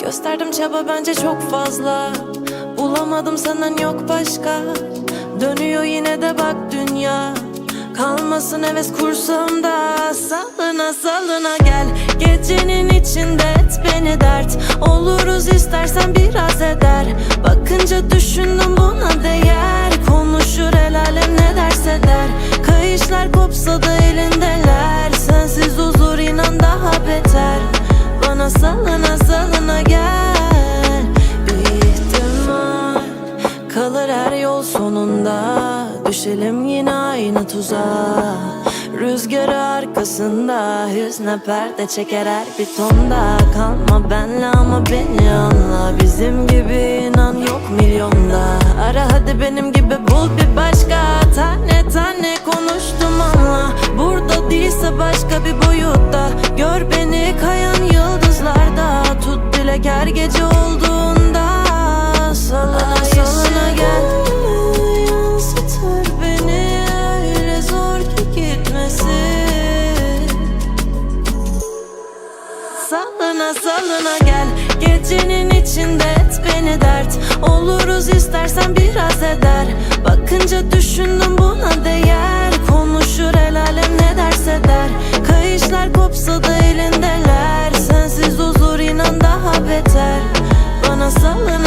Gösterdim çaba bence çok fazla. Bulamadım senden yok başka. Dönüyor yine de bak dünya Kalmasın heves kursağımda Salına salına gel. Gecenin içinde et beni dert. Oluruz istersen biraz eder. Bakınca düşündüm buna değer. Konuşur el alem ne derse der. Kayışlar kopsa da elindeler. Sensiz huzur inan daha beter. Bana salına salına gel. Bir ihtimal Kalır her yol sonunda Düşelim yine aynı tuzağa Rüzgarı arkasında Hüzne perde çeker her bir tonda. Kalma benle ama beni anla. Bizim gibi inan yok milyonda. Ara hadi benim gibi bul bir başka. Tane tane konuştum anla Burada değilse başka bir boyutta. Gör beni Salına salına gel. Gecenin içinde et beni dert. Oluruz istersen biraz eder. Bakınca düşündüm buna değer. Konuşur el alem ne derse der. Kayışlar kopsa da elindeler. Sensiz huzur inan daha beter. Bana salına